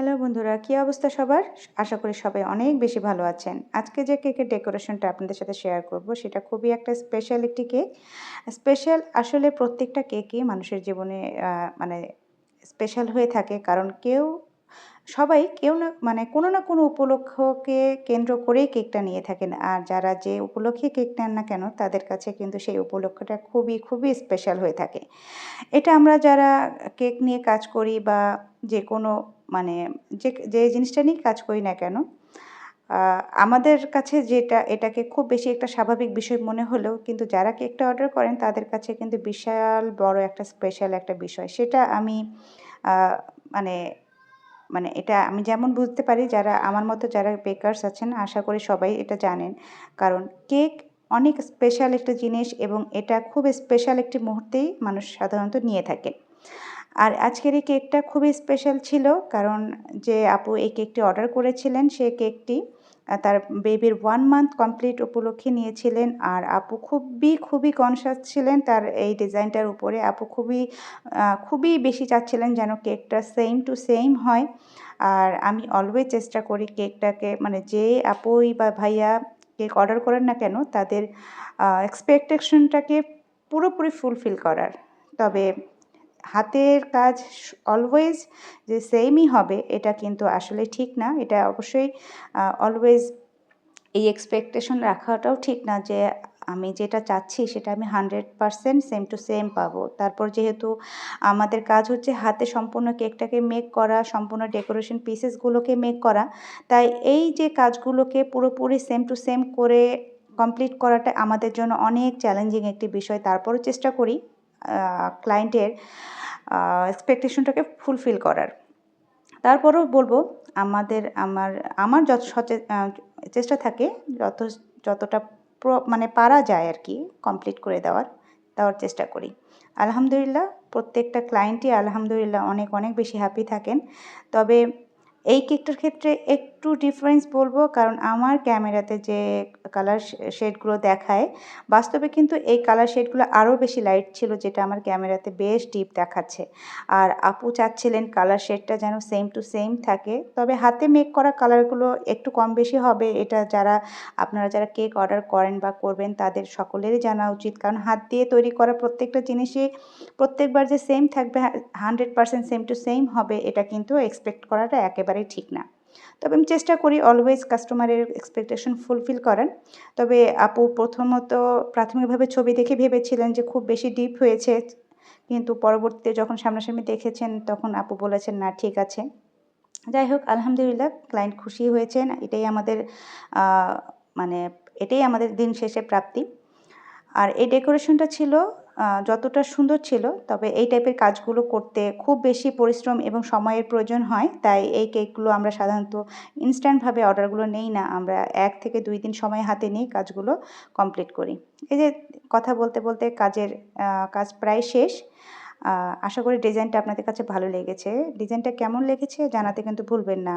Hello বন্ধুরা, কী অবস্থা সবার? আশা করি সবাই অনেক বেশি ভালো আছেন। আজকে যে কেকের ডেকোরেশনটা আপনাদের সাথে শেয়ার করব, সেটা খুবই একটা স্পেশাল একটি কেক। স্পেশাল আসলে প্রত্যেকটা কেকই মানুষের জীবনে মানে স্পেশাল হয়ে থাকে। কারণ কেউ, সবাই কেউ না মানে কোনো না কোনো উপলক্ষকে কেন্দ্র করেই কেকটা নিয়ে থাকেন। আর যারা যে উপলক্ষে কেক নেন না কেন, তাদের কাছে কিন্তু সেই উপলক্ষটা খুবই খুবই স্পেশাল হয়ে থাকে। এটা আমরা যারা কেক নিয়ে কাজ করি বা যে কোনো মানে যে যে জিনিসটা নিয়ে কাজ করি না কেন আমাদের কাছে যেটা, এটাকে খুব বেশি একটা স্বাভাবিক বিষয় মনে হলেও কিন্তু যারা কেকটা অর্ডার করেন তাদের কাছে কিন্তু বিশাল বড় একটা স্পেশাল একটা বিষয়। সেটা আমি মানে মানে এটা আমি যেমন বুঝতে পারি যারা, আমার মতো যারা বেকারস আছেন আশা করি সবাই এটা জানেন। কারণ কেক অনেক স্পেশাল একটা জিনিস এবং এটা খুব স্পেশাল একটি মুহূর্তেই মানুষ সাধারণত নিয়ে থাকে আর আজকের এই কেকটা খুবই স্পেশাল ছিল, কারণ যে আপু এই কেকটি অর্ডার করেছিলেন সে কেকটি তার বেবির ওয়ান মান্থ কমপ্লিট উপলক্ষে নিয়েছিলেন আর আপু খুবই খুবই কনসাস ছিলেন তার এই ডিজাইনটার উপরে। আপু খুবই খুবই বেশি চাচ্ছিলেন যেন কেকটা সেম টু সেম হয়। আর আমি অলওয়েজ চেষ্টা করি কেকটাকে মানে যে আপুই বা ভাইয়া কেক অর্ডার করেন না কেন, তাদের এক্সপেকটেশনটাকে পুরোপুরি ফুলফিল করার। তবে হাতের কাজ অলওয়েজ যে সেমই হবে, এটা কিন্তু আসলে ঠিক না। এটা অবশ্যই অলওয়েজ এই এক্সপেকটেশন রাখাটাও ঠিক না যে আমি যেটা চাচ্ছি সেটা আমি hundred percent same to same পাবো। তারপর যেহেতু আমাদের কাজ হচ্ছে হাতে সম্পূর্ণ কেকটাকে মেক করা, সম্পূর্ণ ডেকোরেশন পিসেসগুলোকে মেক করা, তাই এই যে কাজগুলোকে পুরোপুরি সেম টু সেম করে কমপ্লিট করাটা আমাদের জন্য অনেক চ্যালেঞ্জিং একটি বিষয়। তারপরও চেষ্টা করি ক্লায়েন্টের এক্সপেকটেশনটাকে ফুলফিল করার। তারপরেও বলব, আমাদের, আমার আমার যত সচে- চেষ্টা থাকে, যত, যতটা মানে পারা যায় আর কি কমপ্লিট করে দেওয়ার দেওয়ার চেষ্টা করি। আলহামদুলিল্লাহ, প্রত্যেকটা ক্লায়েন্টই আলহামদুলিল্লাহ অনেক অনেক বেশি হ্যাপি থাকেন। তবে এই কেকটার ক্ষেত্রে একটু ডিফারেন্স বলব, কারণ আমার ক্যামেরাতে যে কালার শেডগুলো দেখায়, বাস্তবে কিন্তু এই কালার শেডগুলো আরও বেশি লাইট ছিল, যেটা আমার ক্যামেরাতে বেশ ডিপ দেখাচ্ছে। আর আপু চাচ্ছিলেন কালার শেডটা যেন সেম টু সেম থাকে, তবে হাতে মেক করা কালারগুলো একটু কম বেশি হবে, এটা যারা, আপনারা যারা কেক অর্ডার করেন বা করবেন, তাদের সকলেরই জানা উচিত। কারণ হাত দিয়ে তৈরি করা প্রত্যেকটা জিনিসই প্রত্যেকবার যে সেম থাকবে hundred percent same to same হবে, এটা কিন্তু এক্সপেক্ট করাটা একেবারেই ঠিক না। তবে আমি চেষ্টা করি অলওয়েজ কাস্টমারের এক্সপেকটেশন ফুলফিল করার। তবে আপু প্রথমত প্রাথমিকভাবে ছবি দেখে ভেবেছিলেন যে খুব বেশি ডিপ হয়েছে। কিন্তু পরবর্তীতে যখন সামনাসামনি দেখেছেন, তখন আপু বলেছেন, না, ঠিক আছে। যাই হোক, আলহামদুলিল্লাহ ক্লায়েন্ট খুশি হয়েছেন। এটাই আমাদের মানে এটাই আমাদের দিন শেষে প্রাপ্তি। আর এই ডেকোরেশনটা ছিল যতটা সুন্দর ছিল, তবে এই টাইপের কাজগুলো করতে খুব বেশি পরিশ্রম এবং সময়ের প্রয়োজন হয়, তাই এই কেকগুলো আমরা সাধারণত ইনস্ট্যান্টভাবে অর্ডারগুলো নেই না, আমরা এক থেকে দুই দিন সময় হাতে নিয়ে কাজগুলো কমপ্লিট করি। এই যে কথা বলতে বলতে কাজের কাজ প্রায় শেষ আশা করি ডিজাইনটা আপনাদের কাছে ভালো লেগেছে। ডিজাইনটা কেমন লেগেছে জানাতে কিন্তু ভুলবেন না।